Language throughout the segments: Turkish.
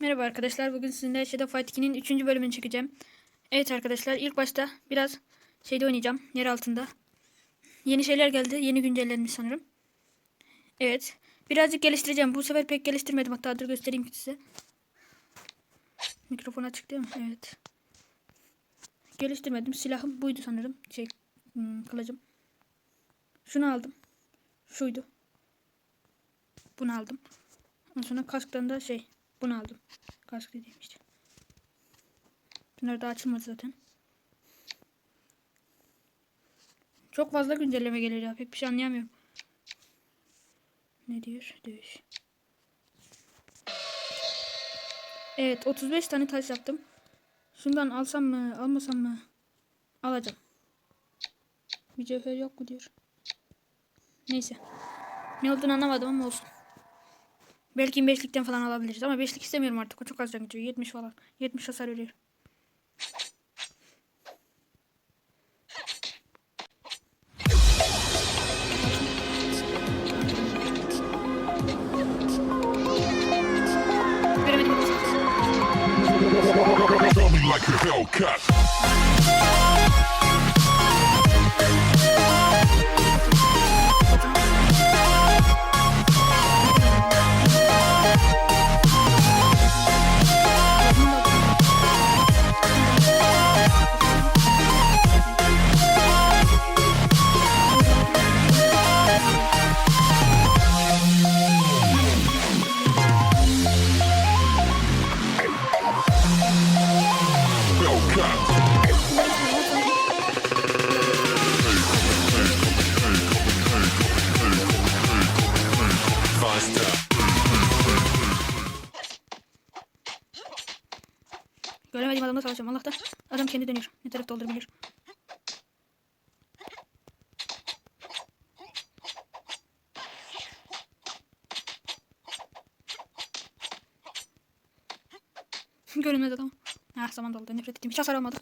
Merhaba arkadaşlar. Bugün sizinle Shadow Fight 2'nin 3. bölümünü çekeceğim. Evet arkadaşlar ilk başta biraz şeyde oynayacağım. Yer altında. Yeni şeyler geldi. Yeni güncellenmiş sanırım. Evet. Birazcık geliştireceğim. Bu sefer pek geliştirmedim. Hatta dur göstereyim size. Mikrofon açık değil mi? Evet. Geliştirmedim. Silahım buydu sanırım. Şey hmm, kılıcım. Şunu aldım. Şuydu. Bunu aldım. Ondan sonra kasktan da şey bunu aldım. Kask dediğim işte. Bunlar daha açılmadı zaten. Çok fazla güncelleme gelir ya. Pek bir şey anlayamıyorum. Ne diyor? Dövüş. Evet 35 tane taş yaptım. Şundan alsam mı almasam mı? Alacağım. Bir cevher yok mu diyor. Neyse. Ne olduğunu anlamadım ama olsun. Belki 25'likten falan alabiliriz ama 5'lik istemiyorum artık. O çok az can gidiyor. 70 falan. 70 hasar veriyor. Like a Hellcat. Adamla savaşıyorum. Allah'tan adam kendi dönüyor. Ne tarafta olduğunu bilir. Görünmedi adam. Ah zaman doldu. Nefret ettim. Hiç hasar almadı.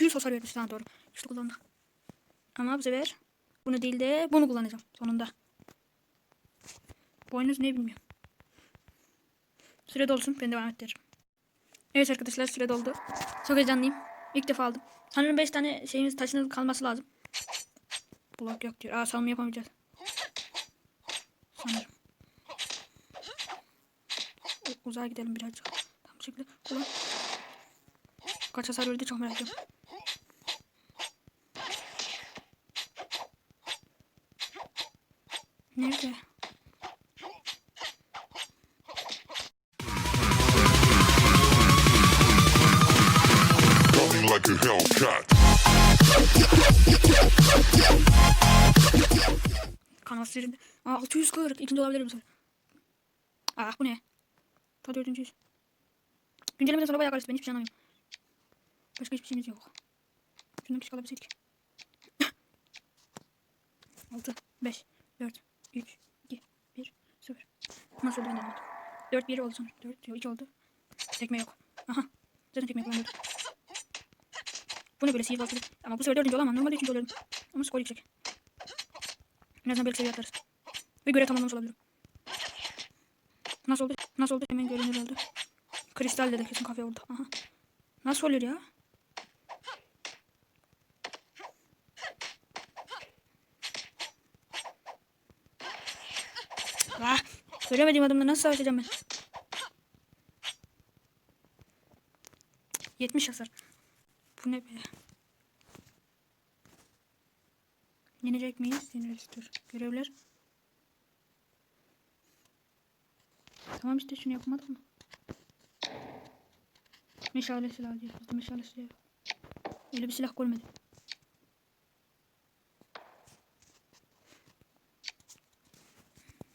100 hasar vermiş. Daha doğru. Güçlü kullandı. Ama bu sefer bunu değil de bunu kullanacağım. Sonunda. Boynuz ne bilmiyorum. Süre dolsun. Ben devam ettiririm. Evet arkadaşlar süre doldu. Çok heyecanlıyım. İlk defa aldım. Sanırım 5 tane şeyimiz taşının kalması lazım. Blok yok diyor. Aa salma yapamayacağız. Sanırım. Uzağa gidelim birazcık. Tam şekilde. Kullan. Kaç hasar verdi çok merak ediyorum. Nerede? Hellcat. Kanal yerinde. Aa 640. İkinci olabilir bu sefer. Aa bu ne? Ta dördüncüyüz. Güncellemeden sonra bayağı karıştı. Ben hiçbir şey anlamıyorum. Başka hiçbir şeyimiz yok. Şundan küçük alabilseydik. 6, 5, 4, 3, 2, 1, 0. Nasıl oldu ben de anlamadım. 4, 1 oldu sonra. 4, yok 2 oldu. Tekme yok. Aha. Zaten tekme kullanıyordum. Bu ne böyle sihirbazlık. Ama bu sefer dördüncü olamam. Normalde üçüncü oluyorum. Ama skor yüksek. En azından belki seviye atlarız. Ve görev tamamlamış olabilirim. Nasıl oldu? Nasıl oldu? Hemen görünür oldu. Kristal dedi kesin kafaya vurdu. Aha. Nasıl oluyor ya? Ah, göremediğim adamla nasıl savaşacağım ben? 70 hasar. Bu ne be? Yenecek miyiz? Yeneriz dur. Görevler. Tamam işte şunu yapmadık mı? Meşale silah diyor. Bizde meşale silah yok. Öyle bir silah görmedim.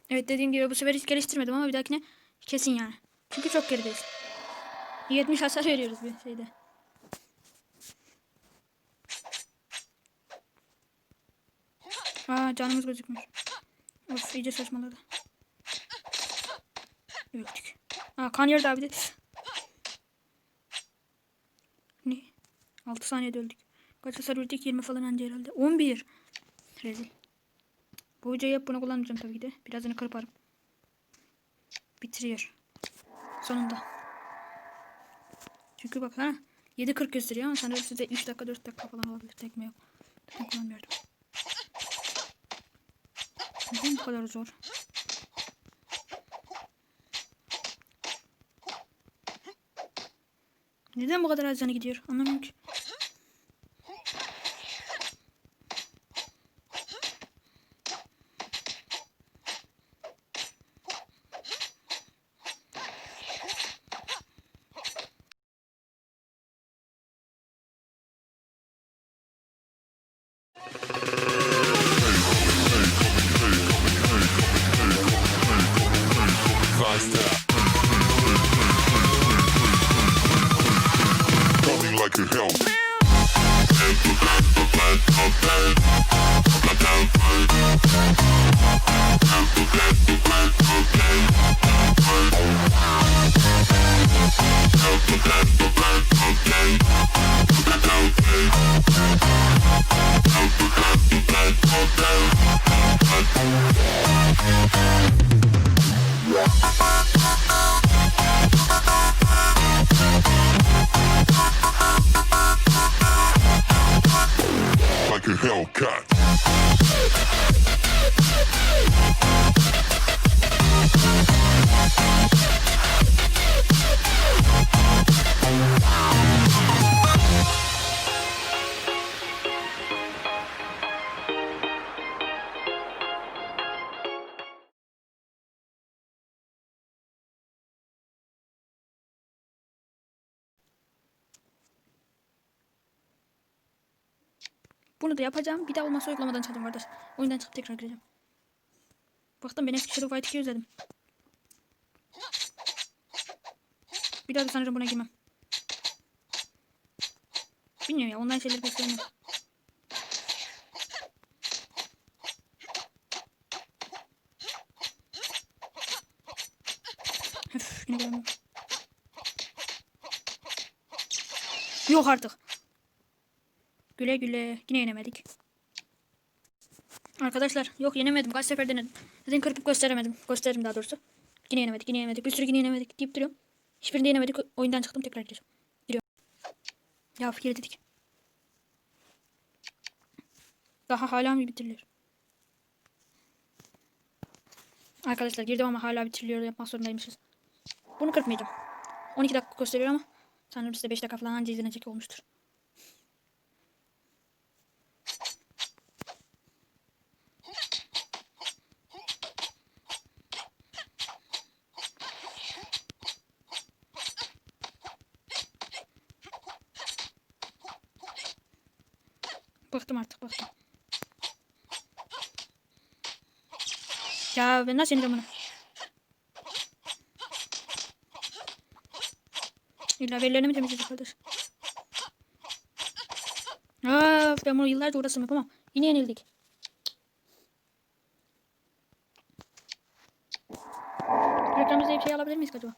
Evet dediğim gibi bu sefer hiç geliştirmedim ama bir dahakine kesin yani. Çünkü çok gerideyiz. 70 hasar veriyoruz bir şeyde. Aa canımız gözükmüyor. Of iyice saçmaladı. Öldük. Aa kan yerde abi de. Ne? 6 saniyede öldük. Kaç hasar verdik? 20 falan anca herhalde. 11. Rezil. Bu hocayı hep bunu kullanmayacağım tabii ki de. Birazını kırparım. Bitiriyor. Sonunda. Çünkü bak ha 7.40 gösteriyor ama sanırım size 3 dakika 4 dakika falan olabilir. Tekme yok. Tekme kullanmıyordum. Neden bu kadar zor? Neden bu kadar az gidiyor? Anlamıyorum ki. Like a Bunu da yapacağım. Bir daha olmazsa uygulamadan çalacağım kardeş. Oyundan çıkıp tekrar gireceğim. Baktım ben eski Shadow Fight 2 özledim. Bir daha da sanırım buna girmem. Bilmiyorum ya online şeyleri pek sevmiyorum. Öf. Yok artık. Güle güle. Yine yenemedik. Arkadaşlar yok yenemedim. Kaç sefer denedim. Zaten kırpıp gösteremedim. Gösteririm daha doğrusu. Yine yenemedik. Yine yenemedik. Bir sürü yine yenemedik deyip duruyorum. Hiçbirini yenemedik. Oyundan çıktım tekrar gireceğim. Giriyorum. Ya fikir dedik. Daha hala mı bitiriliyor? Arkadaşlar girdim ama hala bitiriliyor. Yapmak zorundaymışız. Bunu kırpmayacağım. 12 dakika gösteriyor ama sanırım size 5 dakika falan anca izlenecek olmuştur. Bıktım artık bıktım. Ya ben nasıl yeneceğim bunu? İlla verilerini mi temizleyecek kardeş? Aa, ben bunu yıllarca uğraştım yapamam. Yine yenildik. Reklamımızda bir şey alabilir miyiz acaba?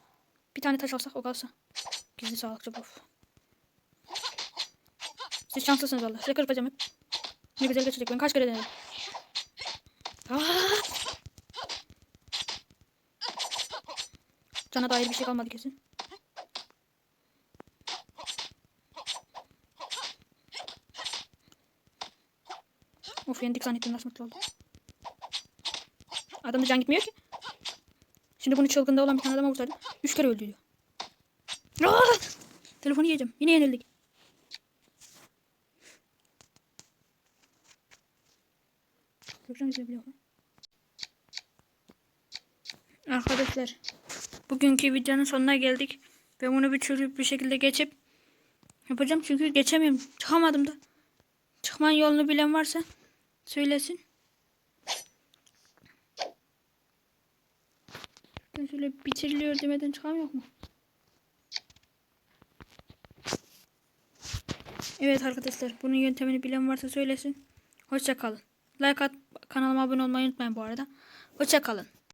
Bir tane taş alsak o kalsa. Gizli sağlıkçı buff. Siz şanslısınız valla. Size kırpacağım hep. Ne güzel geçecek. Ben kaç kere denedim. Aa! Cana dair bir şey kalmadı kesin. Of yendik zannettim nasıl mutlu oldum. Adamda can gitmiyor ki. Şimdi bunu çılgında olan bir tane adama vursaydım. Üç kere öldü diyor. Aa! Telefonu yiyeceğim. Yine yenildik. Program izleyebiliyor? Arkadaşlar bugünkü videonun sonuna geldik. Ben bunu bir türlü bir şekilde geçip yapacağım çünkü geçemiyorum. Çıkamadım da. Çıkmanın yolunu bilen varsa söylesin. Ben şöyle bitiriliyor demeden çıkamıyor mu? Evet arkadaşlar bunun yöntemini bilen varsa söylesin. Hoşça kalın. Like at kanalıma abone olmayı unutmayın bu arada. Hoşça kalın.